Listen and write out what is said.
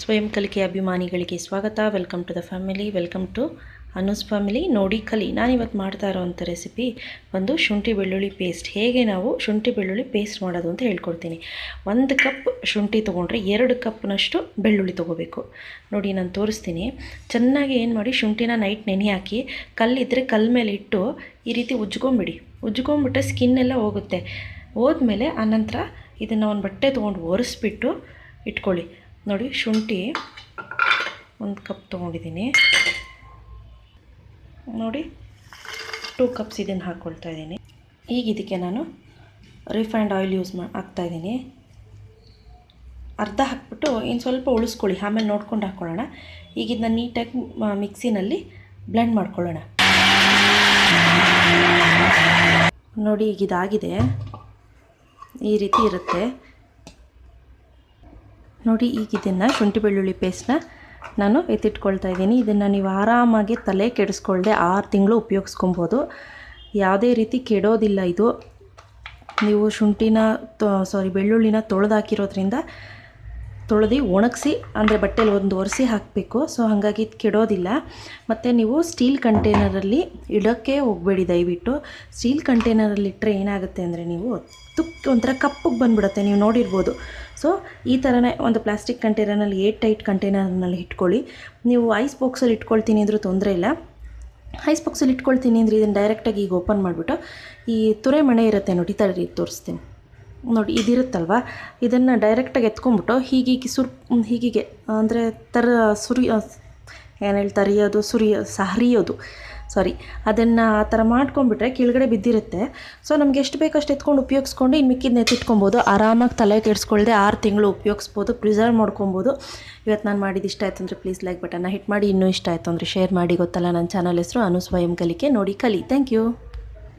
ಸ್ವಯಂ ಕಲಿಕೆ ಅಭಿಮಾನಿಗಳಿಗೆ ಸ್ವಾಗತ. Welcome to the family welcome to Anu's family ನೋಡಿ ಕಲಿ, ನಾನಿವತ್ತು ಮಾಡ್ತಾ ಇರೋವಂಥ ರೆಸಿಪಿ ಒಂದು ಶುಂಠಿ ಬೆಳ್ಳುಳ್ಳಿ ಪೇಸ್ಟ್ ಹೇಗೆ ನಾವು ಶುಂಠಿ ಬೆಳ್ಳುಳ್ಳಿ ಪೇಸ್ಟ್ ಮಾಡೋದು ಅಂತ ಹೇಳ್ಕೊಡ್ತೀನಿ. ಒಂದು ಕಪ್ ಶುಂಠಿ ತೊಗೊಂಡ್ರೆ ಎರಡು ಕಪ್ನಷ್ಟು ಬೆಳ್ಳುಳ್ಳಿ ತೊಗೋಬೇಕು. ನೋಡಿ, ನಾನು ತೋರಿಸ್ತೀನಿ. ಚೆನ್ನಾಗಿ ಏನು ಮಾಡಿ ಶುಂಠಿನ ನೈಟ್ ನೆನೆ ಹಾಕಿ ಕಲ್ಲಿದ್ದರೆ ಕಲ್ಲ ಮೇಲೆ ಇಟ್ಟು ಈ ರೀತಿ ಉಜ್ಕೊಂಬಿಡಿ ಉಜ್ಕೊಂಬಿಟ್ರೆ ಸ್ಕಿನ್ ಎಲ್ಲ ಹೋಗುತ್ತೆ. ಹೋದ್ಮೇಲೆ ಆನಂತರ ಇದನ್ನು ಒಂದು ಬಟ್ಟೆ ತೊಗೊಂಡು ಒರೆಸ್ಬಿಟ್ಟು ಇಟ್ಕೊಳ್ಳಿ. ನೋಡಿ, ಶುಂಠಿ ಒಂದು ಕಪ್ ತೊಗೊಂಡಿದ್ದೀನಿ. ನೋಡಿ ಟೂ ಕಪ್ಸ್ ಇದನ್ನು ಹಾಕ್ಕೊಳ್ತಾ ಇದ್ದೀನಿ. ಈಗ ಇದಕ್ಕೆ ನಾನು ರಿಫೈಂಡ್ ಆಯಿಲ್ ಯೂಸ್ ಮಾ ಹಾಕ್ತಾಯಿದ್ದೀನಿ ಅರ್ಧ ಹಾಕ್ಬಿಟ್ಟು ಇನ್ನು ಸ್ವಲ್ಪ ಉಳಿಸ್ಕೊಳ್ಳಿ, ಆಮೇಲೆ ನೋಡ್ಕೊಂಡು ಹಾಕ್ಕೊಳ್ಳೋಣ ಈಗ ಇದನ್ನ ನೀಟಾಗಿ ಮಿಕ್ಸಿನಲ್ಲಿ ಬ್ಲೆಂಡ್ ಮಾಡ್ಕೊಳ್ಳೋಣ. ನೋಡಿ, ಈಗ ಇದಾಗಿದೆ. ಈ ರೀತಿ ಇರುತ್ತೆ. ನೋಡಿ ಈಗ ಇದನ್ನು ಶುಂಠಿ ಬೆಳ್ಳುಳ್ಳಿ ಪೇಸ್ಟ್ನ ನಾನು ಎತ್ತಿಟ್ಕೊಳ್ತಾ ಇದ್ದೀನಿ. ಇದನ್ನು ನೀವು ಆರಾಮಾಗಿ ತಲೆ ಕೆಡಿಸ್ಕೊಳ್ಳದೆ ಆರು ತಿಂಗಳು ಉಪಯೋಗಿಸ್ಕೊಬೋದು. ಯಾವುದೇ ರೀತಿ ಕೆಡೋದಿಲ್ಲ ಇದು. ನೀವು ಶುಂಠಿನ ಸಾರಿ ಬೆಳ್ಳುಳ್ಳಿನ ತೊಳೆದಾಕಿರೋದ್ರಿಂದ ತೊಳೆದು ಒಣಗಿಸಿ, ಅಂದರೆ ಬಟ್ಟೆಲಿ ಒಂದು ಒರೆಸಿ ಹಾಕಬೇಕು. ಸೊ ಹಾಗಾಗಿ ಇದು ಕೆಡೋದಿಲ್ಲ. ಮತ್ತು ನೀವು ಸ್ಟೀಲ್ ಕಂಟೈನರಲ್ಲಿ ಇಡೋಕ್ಕೆ ಹೋಗಬೇಡಿ ದಯವಿಟ್ಟು. ಸ್ಟೀಲ್ ಕಂಟೈನರಲ್ಲಿ ಇಟ್ಟರೆ ಏನಾಗುತ್ತೆ ಅಂದರೆ ನೀವು ತುಕ್ ಒಂಥರ ಕಪ್ಪಗೆ ಬಂದುಬಿಡುತ್ತೆ. ನೀವು ನೋಡಿರ್ಬೋದು. ಸೊ ಈ ಥರನೇ ಒಂದು ಪ್ಲಾಸ್ಟಿಕ್ ಕಂಟೈನರ್ನಲ್ಲಿ ಏಟ್ ಟೈಟ್ ಕಂಟೈನರ್ನಲ್ಲಿ ಇಟ್ಕೊಳ್ಳಿ. ನೀವು ಐಸ್ ಬಾಕ್ಸಲ್ಲಿ ಇಟ್ಕೊಳ್ತೀನಿ ಅಂದರೂ ತೊಂದರೆ ಇಲ್ಲ. ಐಸ್ ಬಾಕ್ಸಲ್ಲಿ ಇಟ್ಕೊಳ್ತೀನಿ ಅಂದರೆ ಇದನ್ನು ಡೈರೆಕ್ಟಾಗಿ ಈಗ ಓಪನ್ ಮಾಡಿಬಿಟ್ಟು ಈ ತುರೆ ಮಣೆ ಇರುತ್ತೆ ನೋಡಿ ತರ ತೋರಿಸ್ತೀನಿ. ನೋಡಿ ಇದಿರುತ್ತಲ್ವ? ಇದನ್ನು ಡೈರೆಕ್ಟಾಗಿ ಎತ್ಕೊಂಡ್ಬಿಟ್ಟು ಹೀಗೀಗೆ ಸುರ್ ಹೀಗೀಗೆ ಅಂದರೆ ತರ ಸುರಿ ಏನು ಹೇಳ್ತಾರೆ ಅದು ಸುರಿಯ ಸಹರಿಯೋದು. ಸಾರಿ ಅದನ್ನು ಆ ಥರ ಮಾಡ್ಕೊಂಡ್ಬಿಟ್ರೆ ಕೆಳಗಡೆ ಬಿದ್ದಿರುತ್ತೆ. ಸೊ ನಮ್ಗೆ ಎಷ್ಟು ಬೇಕಷ್ಟು ಎತ್ಕೊಂಡು ಉಪಯೋಗಿಸ್ಕೊಂಡು ಇನ್ನು ಮಿಕ್ಕಿದ್ನ ಎತ್ತಿಟ್ಕೊಬೋದು ಆರಾಮಾಗಿ ತಲೆ ಕೆಡಿಸ್ಕೊಳ್ಳದೆ ಆರು ತಿಂಗಳು ಉಪಯೋಗಿಸ್ಬೋದು ಪ್ರಿಸರ್ವ್ ಮಾಡ್ಕೊಬೋದು. ಇವತ್ತು ನಾನು ಮಾಡಿದ ಇಷ್ಟ ಆಯ್ತು ಅಂದರೆ ಪ್ಲೀಸ್ ಲೈಕ್ ಬಟನ್ನ ಹಿಟ್ ಮಾಡಿ. ಇನ್ನೂ ಇಷ್ಟ ಆಯಿತು ಅಂದರೆ ಶೇರ್ ಮಾಡಿ. ಗೊತ್ತಲ್ಲ ನನ್ನ ಚಾನಲ್ ಹೆಸರು ಅನು ಸ್ವಯಂ ಕಲಿಕೆ. ನೋಡಿ ಕಲಿ. Thank you